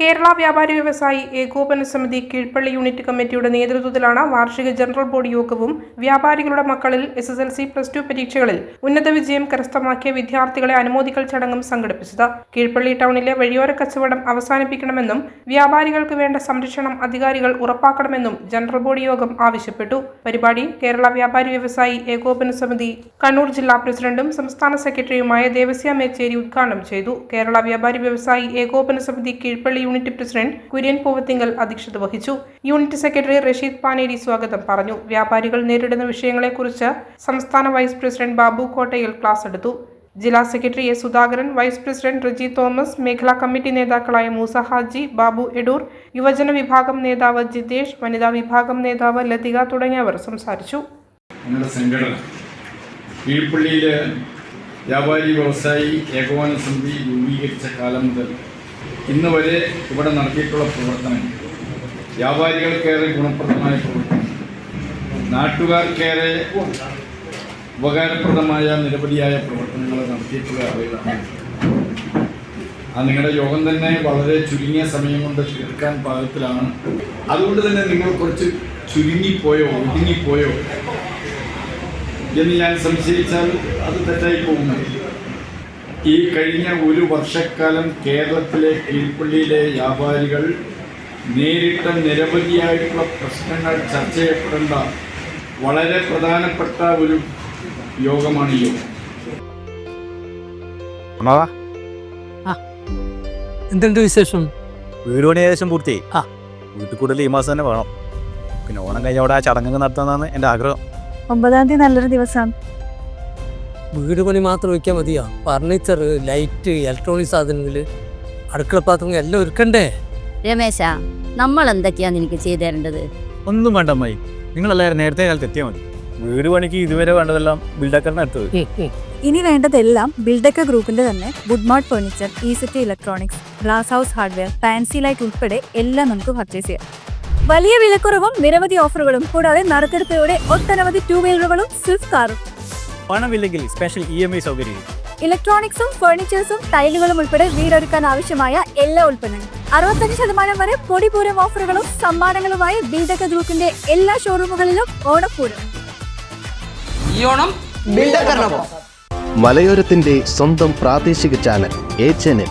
കേരള വ്യാപാരി വ്യവസായി ഏകോപന സമിതി കീഴ്പള്ളി യൂണിറ്റ് കമ്മിറ്റിയുടെ നേതൃത്വത്തിലാണ് വാർഷിക ജനറൽ ബോർഡ് യോഗവും വ്യാപാരികളുടെ മക്കളിൽ S S L C plus two പരീക്ഷകളിൽ ഉന്നത വിജയം കരസ്ഥമാക്കിയ വിദ്യാർത്ഥികളെ അനുമോദിക്കൽ ചടങ്ങും സംഘടിപ്പിച്ചത്. കീഴ്പള്ളി ടൗണിലെ വഴിയോര കച്ചവടം അവസാനിപ്പിക്കണമെന്നും വ്യാപാരികൾക്ക് വേണ്ട സംരക്ഷണം അധികാരികൾ ഉറപ്പാക്കണമെന്നും ജനറൽ ബോർഡ് യോഗം ആവശ്യപ്പെട്ടു. പരിപാടി കേരള വ്യാപാരി വ്യവസായി ഏകോപന സമിതി കണ്ണൂർ ജില്ലാ പ്രസിഡന്റും സംസ്ഥാന സെക്രട്ടറിയുമായ ദേവസ്യ മേച്ചേരി ഉദ്ഘാടനം ചെയ്തു. കേരള വ്യാപാരി വ്യവസായി ഏകോപന സമിതി കീഴ്പള്ളി യൂണിറ്റ് പ്രസിഡന്റ് കുര്യൻ പൂവത്തിങ്കൽ അധ്യക്ഷത വഹിച്ചു. യൂണിറ്റ് സെക്രട്ടറി റഷീദ് പാനേരി സ്വാഗതം പറഞ്ഞു. വ്യാപാരികൾ നേരിടുന്ന വിഷയങ്ങളെക്കുറിച്ച് സംസ്ഥാന വൈസ് പ്രസിഡന്റ് ബാബു കോട്ടയിൽ ക്ലാസ് എടുത്തു. ജില്ലാ secretary A Sudhakaran vice president Reji Thomas മേഖലാ കമ്മിറ്റി നേതാക്കളായ മൂസ ഹാജി ബാബു എഡൂർ യുവജന വിഭാഗം നേതാവ് ജിതേഷ് വനിതാ വിഭാഗം നേതാവ് ലതിക തുടങ്ങിയവർ സംസാരിച്ചു. കീഴ്പള്ളിയിലെ വ്യാപാരി വ്യവസായി ഏകോപന സമിതി രൂപീകരിച്ച കാലം മുതൽ ഇന്ന് വരെ ഇവിടെ നടത്തിയിട്ടുള്ള പ്രവർത്തനം വ്യാപാരികൾക്കേറെ ഗുണപ്രദമായ പ്രവർത്തനം. നാട്ടുകാർക്കേറെ ഉപകാരപ്രദമായ നിരവധിയായ പ്രവർത്തനങ്ങൾ നടത്തിയിട്ടുള്ള ആളുകളാണ് ആ നിങ്ങളുടെ യോഗം തന്നെ വളരെ ചുരുങ്ങിയ സമയം കൊണ്ട് തീർക്കാൻ പാകത്തിലാണ്. അതുകൊണ്ട് തന്നെ നിങ്ങൾ കുറച്ച് ചുരുങ്ങിപ്പോയോ ഒതുങ്ങിപ്പോയോ എന്ന് ഞാൻ സംശയിച്ചാൽ അത് തെറ്റായി പോകുന്നു ഈ കഴിഞ്ഞ ഒരു വർഷക്കാലം കേരളത്തിലെ കീഴ്പള്ളിയിലെ വ്യാപാരികൾ നേരിട്ട നിരവധിയായിട്ടുള്ള പ്രശ്നങ്ങൾ ചർച്ച ചെയ്യപ്പെടേണ്ട വളരെ പ്രധാനപ്പെട്ട ഒരു യോഗമാണ് ഈ യോഗം. എന്തുണ്ട് വിശേഷം? വീട് പണി ഏകദേശം പൂർത്തി ആ. വീട്ടിൽ കൂടുതൽ ഈ മാസം തന്നെ വേണം. പിന്നെ ഓണം കഴിഞ്ഞ അവിടെ ആ ചടങ്ങ് നടത്താന്നാണ് എന്റെ ആഗ്രഹം. ഒമ്പതാം തീയതി നല്ലൊരു ദിവസമാണ്. വീട് പണി മാത്രം വയ്ക്കാൻ മതിയാ? ഫർണിച്ചർ ലൈറ്റ് ഇലക്ട്രോണിക് സാധനങ്ങൾ അടുക്കള പാത്രങ്ങൾ എല്ലാം ഒരുക്കണ്ടേ? രമേശ നമ്മൾ എന്തൊക്കെയാണ് നിനക്ക് ചെയ്തു തരേണ്ടത്? ഒന്നും വേണ്ട അമ്മായി. നിങ്ങളെല്ലാവരും നേരത്തെ കാലത്ത് എത്തിയാൽ മതി. വീട് പണിക്ക് ഇതുവരെ വേണ്ടതെല്ലാം ബിൽഡക്കറിന് അടുത്ത്. ഇനി വേണ്ടതെല്ലാം ബിൽഡക്ക ഗ്രൂപ്പിന്റെ തന്നെ Woodmart furniture ഈസിറ്റി electronics glass house hardware fancy light ഉൾപ്പെടെ എല്ലാം നമുക്ക് പർച്ചേസ് ചെയ്യാം. വലിയ വിലക്കുറവും നിരവധി ഓഫറുകളും കൂടാതെ നറുക്കെടുപ്പിലൂടെ ഒട്ടനവധി ടൂ വീലറുകളും സ്വിഫ്റ്റ് കാറും പണമില്ലെങ്കിൽ സ്പെഷ്യൽ ഇ എം ഐ സൗകര്യം. ഇലക്ട്രോണിക്സും ഫർണിച്ചേഴ്സും ടൈലുകളും ഉൾപ്പെടെ വീടൊരുക്കാൻ ആവശ്യമായ എല്ലാ ഉൽപ്പന്നങ്ങളും. അറുപത്തഞ്ച് ശതമാനം വരെ പൊടിപൂരം ഓഫറുകളും സമ്മാനങ്ങളുമായി ബിൽഡക്ക ഗ്രൂപ്പിന്റെ എല്ലാ ഷോറൂമുകളിലും ഓണപ്പൂരം. ഈ ഓണം മലയോരത്തിന്റെ സ്വന്തം പ്രാദേശിക ചാനൽ എ ചാനൽ